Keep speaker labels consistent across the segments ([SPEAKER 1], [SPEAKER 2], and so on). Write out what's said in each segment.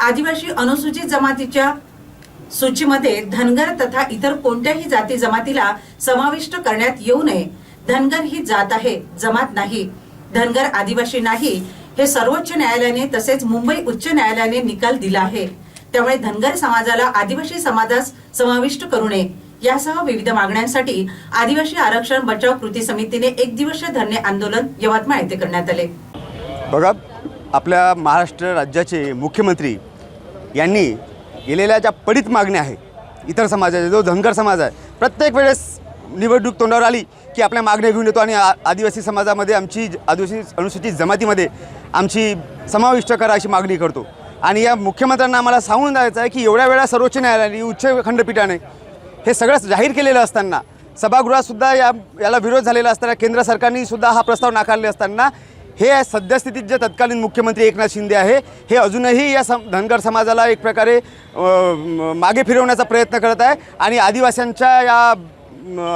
[SPEAKER 1] आदिवासी अनुसूचित जमातीच्या सूचीमध्ये धनगर तथा इतर कोणत्याही जाती जमातीला समाविष्ट करण्यात येऊ नये. धनगर ही जात आहे जमात नाही. धनगर आदिवासी नाही हे सर्वोच्च न्यायालयाने तसेच मुंबई उच्च न्यायालयाने निकाल दिला आहे. त्यामुळे धनगर समाजाला आदिवासी समाजास समाविष्ट करू नये. यासह विविध मागण्यांसाठी आदिवासी आरक्षण बचाव कृती समितीने एक दिवसीय धरणे आंदोलन यवतमाळ येथे करण्यात आले.
[SPEAKER 2] बघा आपल्या महाराष्ट्र राज्याचे मुख्यमंत्री यांनी गेलेल्या ज्या पडीत मागण्या आहे इतर समाजाच्या जो धनगर समाज आहे प्रत्येक वेळेस निवडणूक तोंडावर आली की आपल्या मागण्या घेऊन येतो आणि आ- आदिवासी समाजामध्ये आमची आदिवासी अनुसूचित जमातीमध्ये आमची समाविष्ट करा अशी मागणी करतो. आणि या मुख्यमंत्र्यांना आम्हाला सांगून द्यायचं आहे की एवढ्या वेळा सर्वोच्च न्यायालयाने उच्च खंडपीठाने हे सगळं जाहीर केलेलं असताना सभागृहातसुद्धा या याला विरोध झालेला असताना केंद्र सरकारने सुद्धा हा प्रस्ताव नाकारले असताना हे सद्यस्थितीत जे तत्कालीन मुख्यमंत्री एकनाथ शिंदे आहे हे अजूनही या सम धनगर समाजाला एक प्रकारे मागे फिरवण्याचा प्रयत्न करत आहे आणि आदिवासींच्या या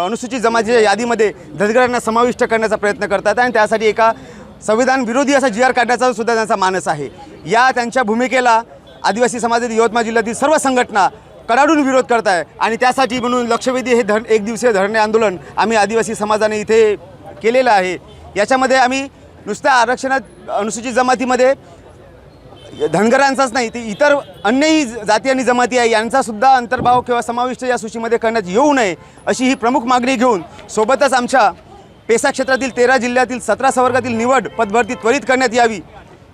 [SPEAKER 2] अनुसूचित जमातीच्या यादीमध्ये धनगरांना समाविष्ट करण्याचा प्रयत्न करतात आणि त्यासाठी एका संविधान विरोधी असा जी आर काढण्याचा सुद्धा त्यांचा मानस आहे. या त्यांच्या भूमिकेला आदिवासी समाजातील यवतमाळ जिल्ह्यातील सर्व संघटना कडाडून विरोध करत आहे आणि त्यासाठी म्हणून लक्षवेधी हे धर एक दिवसीय धरणे आंदोलन आम्ही आदिवासी समाजाने इथे केलेलं आहे. याच्यामध्ये आम्ही नुसत्या आरक्षणात अनुसूचित जमातीमध्ये धनगरांचाच नाही ते इतर अन्यही जाती आणि जमाती आहे यांचासुद्धा अंतर्भाव किंवा समाविष्ट या सूचीमध्ये करण्यात येऊ नये अशी ही प्रमुख मागणी घेऊन सोबतच आमच्या पेसा क्षेत्रातील तेरा जिल्ह्यातील सतरा संवर्गातील निवड पदभरती त्वरित करण्यात यावी.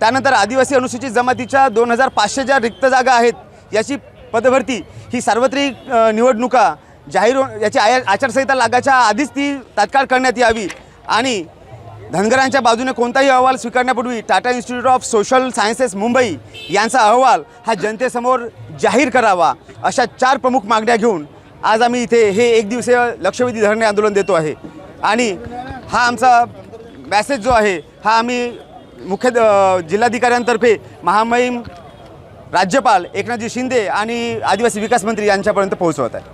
[SPEAKER 2] त्यानंतर आदिवासी अनुसूचित जमातीच्या दोन हजार पाचशे ज्या रिक्त जागा आहेत याची पदभरती ही सार्वत्रिक निवडणुका जाहीर हो-, याची आया आचारसंहिता लागाच्या आधीच ती तात्काळ करण्यात यावी. आणि धनगरांच्या बाजूने कोणताही अहवाल स्वीकारण्यापूर्वी Tata Institute of Social Sciences Mumbai यांचा अहवाल हा जनतेसमोर जाहीर करावा अशा चार प्रमुख मागण्या घेऊन आज आम्ही इथे हे एक दिवसीय लक्षवेधी धरणे आंदोलन देतो आहे. आणि हा आमचा मॅसेज जो आहे हा आम्ही मुख्य जिल्हाधिकाऱ्यांतर्फे महामहिम राज्यपाल एकनाथजी शिंदे आणि आदिवासी विकास मंत्री यांच्यापर्यंत पोहोचवत आहे.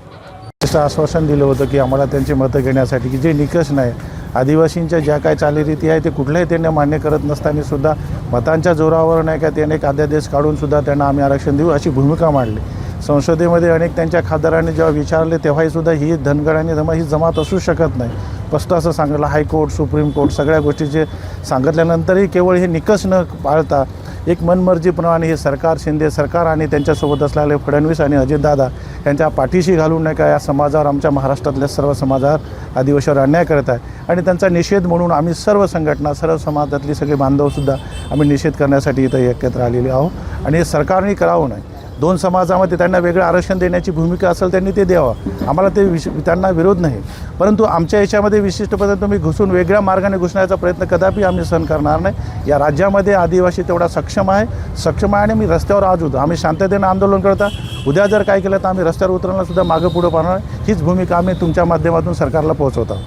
[SPEAKER 3] असं आश्वासन दिलं होतं की आम्हाला त्यांची मतं घेण्यासाठी की जे निकष नाही आदिवासींच्या ज्या काय चालीरीती आहे ते कुठल्याही त्यांनी मान्य करत नसताना सुद्धा मतांच्या जोरावर नाही का त्याने एक अध्यादेश काढूनसुद्धा त्यांना आम्ही आरक्षण देऊ अशी भूमिका मांडली. संसदेमध्ये अनेक त्यांच्या खासदारांनी जेव्हा विचारले तेव्हाही सुद्धा ही धनगड आणि जमा ही जमात असू शकत नाही. स्पष्ट असं सांगितलं हायकोर्ट सुप्रीम कोर्ट सगळ्या गोष्टीचे सांगितल्यानंतरही केवळ हे निकष न पाळता एक मनमर्जीप्रमाणे हे सरकार शिंदे सरकार आणि त्यांच्यासोबत असलेले फडणवीस आणि अजितदादा त्यांच्या पाठीशी घालू नका का या समाजावर आमच्या महाराष्ट्रातल्या सर्व समाजावर आदिवासीवर अन्याय करत आहे. आणि त्यांचा निषेध म्हणून आम्ही सर्व संघटना सर्व समाजातली सगळे बांधवसुद्धा आम्ही निषेध करण्यासाठी इथं एकत्र आलेले आहोत. आणि हे सरकारने करावं नाही. दोन समाजामध्ये त्यांना वेगळं आरक्षण देण्याची भूमिका असेल त्यांनी ते द्यावं. आम्हाला ते विश त्यांना विरोध नाही. परंतु आमच्या याच्यामध्ये विशिष्ट पद्धतीने तुम्ही घुसून वेगळ्या मार्गाने घुसण्याचा प्रयत्न कदापि आम्ही सहन करणार नाही. या राज्यामध्ये आदिवासी तेवढा सक्षम आहे. सक्षम आहे आणि मी रस्त्यावर आज होतो आम्ही शांततेनं आंदोलन करता. उद्या जर काय केलं तर आम्ही रस्त्यावर उतरण्याला सुद्धा मागं पुढं पाहणार. हीच भूमिका आम्ही तुमच्या माध्यमातून सरकारला पोहोचवतो.